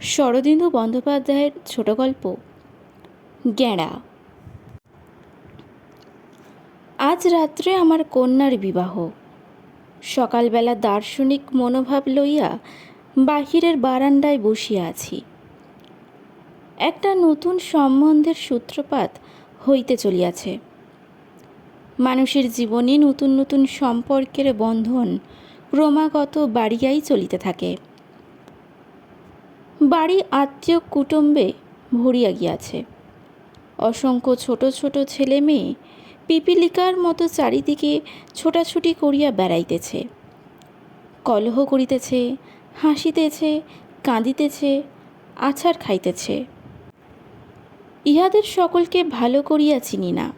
শরদিন্দু বন্দ্যোপাধ্যায়ের ছোট গল্প, গ্যাঁড়া। আজ রাত্রে আমার কন্যার বিবাহ। সকালবেলা দার্শনিক মনোভাব লইয়া বাহিরের বারান্দায় বসিয়া আছি। একটা নতুন সম্বন্ধের সূত্রপাত হইতে চলিয়াছে। মানুষের জীবনে নতুন নতুন সম্পর্কের বন্ধন ক্রমাগত বাড়িয়াই চলিতে থাকে। বাড়ি আত্মীয় কুটুম্বে ভরিয়া গিয়াছে। অসংখ্য ছোট ছোট ছেলে মেয়ে পিপিলিকার মতো চারিদিকে ছোটাছুটি করিয়া বেড়াইতেছে। কলহ করিতেছে, হাসিতেছে, কাঁদিতেছে আছার খাইতেছে। ইহাদের সকলকে ভালো করিয়া চিনি না।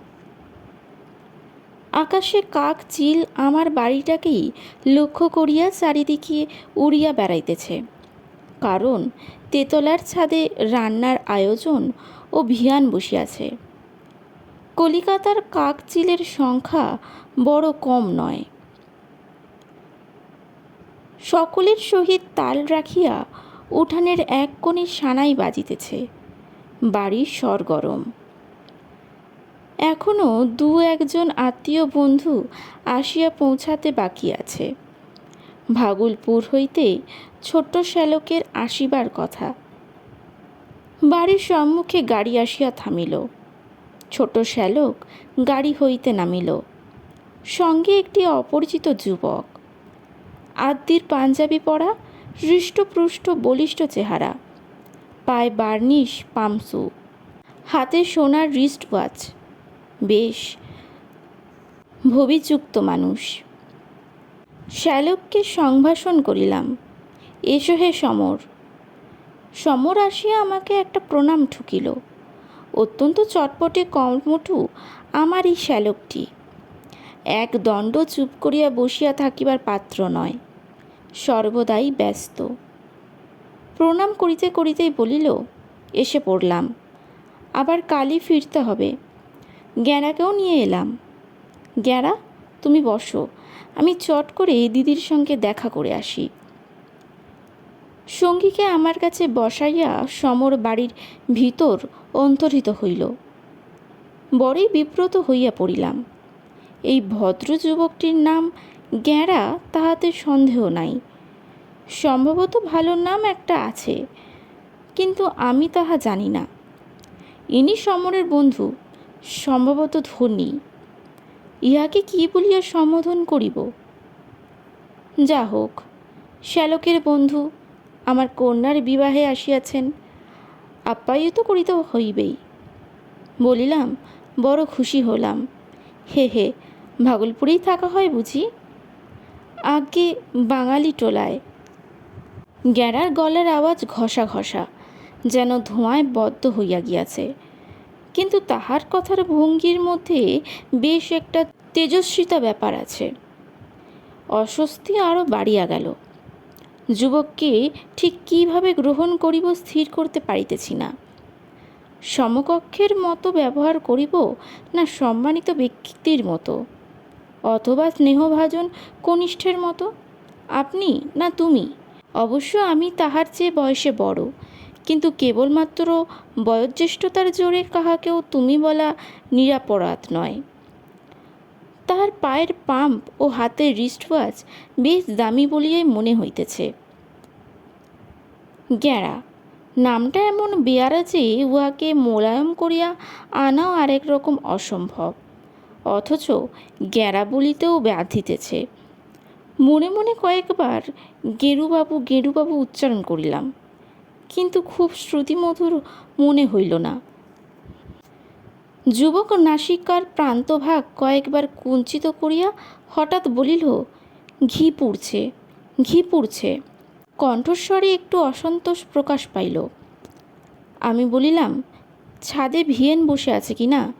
আকাশে কাক চিল আমার বাড়িটাকেই লক্ষ্য করিয়া চারিদিকে উড়িয়া বেড়াইতেছে। কারণ তেতলার ছাদে রান্নার আয়োজন ও ভিয়ান বসিয়াছে। কলিকাতার কাকচিলের সংখ্যা বড় কম নয়। সকলের সহিত তাল রাখিয়া উঠানের এক কোণে সানাই বাজিতেছে। বাড়ির সরগরম। এখনও দু একজন আত্মীয় বন্ধু আসিয়া পৌঁছাতে বাকি আছে। ভাগলপুর হইতে ছোট্ট শ্যালকের আসিবার কথা। বাড়ির সম্মুখে গাড়ি আসিয়া থামিল। ছোট শ্যালক গাড়ি হইতে নামিল। সঙ্গে একটি অপরিচিত যুবক। আদ্যির পাঞ্জাবি পরা, হৃষ্টপুষ্ট, বলিষ্ঠ চেহারা। পায়ে বার্নিশ, পামসু। হাতে সোনার রিস্ট ওয়াচ বেশ, ভবিযুক্ত মানুষ। শ্যালককে সংভাষণ করিলাম। এসো হে সমর। সমর আসিয়া আমাকে একটা প্রণাম ঠুকিল। অত্যন্ত চটপটে কর্মঠু আমার এই শ্যালকটি। এক দণ্ড চুপ করিয়া বসিয়া থাকিবার পাত্র নয়, সর্বদাই ব্যস্ত। প্রণাম করিতে করিতেই বলিল, এসে পড়লাম, আবার কালই ফিরতে হবে। গ্যাঁড়াকেও নিয়ে এলাম। গ্যাঁড়া তুমি বসো, আমি চট করে দিদির সঙ্গে দেখা করে আসি। সঙ্গীকে আমার কাছে বসাইয়া সমর বাড়ির ভিতর অন্তর্হিত হইল। বড়ই বিব্রত হইয়া পড়িলাম। এই ভদ্র যুবকটির নাম গ্যাঁড়া তাহাতে সন্দেহ নাই। সম্ভবত ভালো নাম একটা আছে, কিন্তু আমি তাহা জানি না। ইনি সমরের বন্ধু, সম্ভবত ধনী। ইহাকে কি বলিয়া সম্বোধন করিব? যা হোক শ্যালকের বন্ধু আমার কন্যার বিবাহে আসিয়াছেন আপ্যায়িত করিতে হইবেই। বলিলাম, বড় খুশি হলাম। হে হে, ভাগলপুরেই থাকা হয় বুঝি? আগে বাঙালি টোলায়। গ্যাড়ার গলার আওয়াজ ঘষা ঘষা, যেন ধোঁয়ায় বদ্ধ হইয়া গিয়াছে। কিন্তু তাহার কথার ভঙ্গির মধ্যে বেশ একটা তেজস্বিতা ব্যাপার আছে। অস্বস্তি আরও বাড়িয়া গেল। যুবককে ঠিক কীভাবে গ্রহণ করিব স্থির করতে পারিতেছি না। সমকক্ষের মতো ব্যবহার করিব না সম্মানিত ব্যক্তির মতো? অথবা স্নেহভাজন কনিষ্ঠের মতো? আপনি না তুমি? অবশ্য আমি তাহার চেয়ে বয়সে বড়, কিন্তু কেবলমাত্র বয়োজ্যেষ্ঠতার জোরে কাহাকেও তুমি বলা নিরাপরাধ নয়। তাহার পায়ের পাম্প ও হাতের রিস্টওয়াচ বেশ দামি বলিয়াই মনে হইতেছে। গ্যাঁড়া নামটা এমন বেয়ারা যে উহাকে মোলায়ম করিয়া আনাও আরেক রকম অসম্ভব। অথচ গ্যাঁড়া বলিতেও ব্যাধিতেছে। মনে মনে কয়েকবার গেরুবাবু গেরুবাবু উচ্চারণ করিলাম। কিন্তু খুব শ্রুতিমধুর মনে হইল না। যুবক নাসিকার প্রান্তভাগ কয়েকবার কুঞ্চিত করিয়া হঠাৎ বলিল, ঘি পুড়ছে ঘি পুড়ছে। কণ্ঠস্বরে একটু অসন্তোষ প্রকাশ পাইল। আমি বলিলাম, ছাদে ভিয়েন বসে আছে কি না?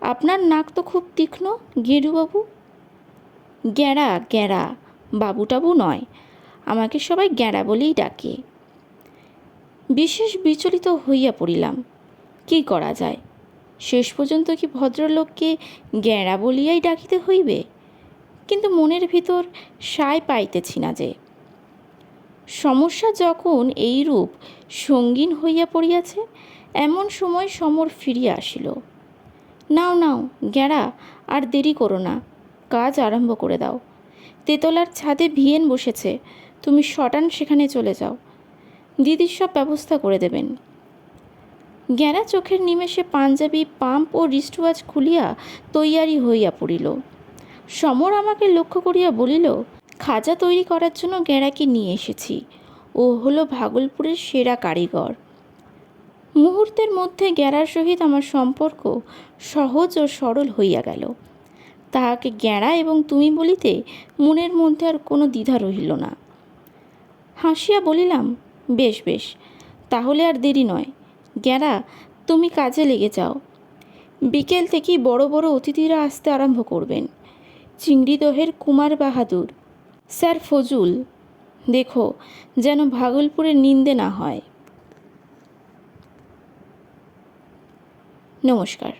আপনার নাক তো খুব তীক্ষ্ণ, গেরুবাবু? গ্যাঁড়া গ্যাঁড়া, বাবুটাবু নয়, আমাকে সবাই গ্যাঁড়া বলেই ডাকে। বিশেষ বিচলিত হইয়া পড়িলাম। কি করা যায়? শেষ পর্যন্ত কি ভদ্রলোককে গ্যাঁড়া বলিয়াই ডাকিতে হইবে? কিন্তু মনের ভিতর সায় পাইতেছি না যে। সমস্যা যখন এইরূপ সঙ্গীন হইয়া পড়িয়াছে, এমন সময় সমর ফিরিয়া আসিল। নাও নাও গেঁড়া আর দেরি করো না, কাজ আরম্ভ করে দাও। তেতলার ছাদে ভিয়েন বসেছে, তুমি শটান সেখানে চলে যাও। দিদির সব ব্যবস্থা করে দেবেন। গেঁড়া চোখের নিমেষে পাঞ্জাবি, পাম্প ও রিস্টওয়াচ খুলিয়া তৈয়ারি হইয়া পড়িল। সমর আমাকে লক্ষ্য করিয়া বলিল খাজা তৈরি করার জন্য গেঁড়াকে নিয়ে এসেছি। ও হলো ভাগলপুরের সেরা কারিগর। মুহূর্তের মধ্যে গেঁড়ার সহিত আমার সম্পর্ক সহজ ও সরল হইয়া গেল। তাহাকে গেঁড়া এবং তুমি বলিতে মনের মধ্যে আর কোনো দ্বিধা রহিল না। হাসিয়া বলিলাম, বেশ বেশ, তাহলে আর দেরি নয়। গেঁড়া তুমি কাজে লেগে যাও। বিকেল থেকেই বড় বড় অতিথিরা আসতে আরম্ভ করবেন। চিংড়িদহের কুমার বাহাদুর স্যার ফজুল দেখো যেন ভাগলপুরের নিন্দে না হয়। নমস্কার।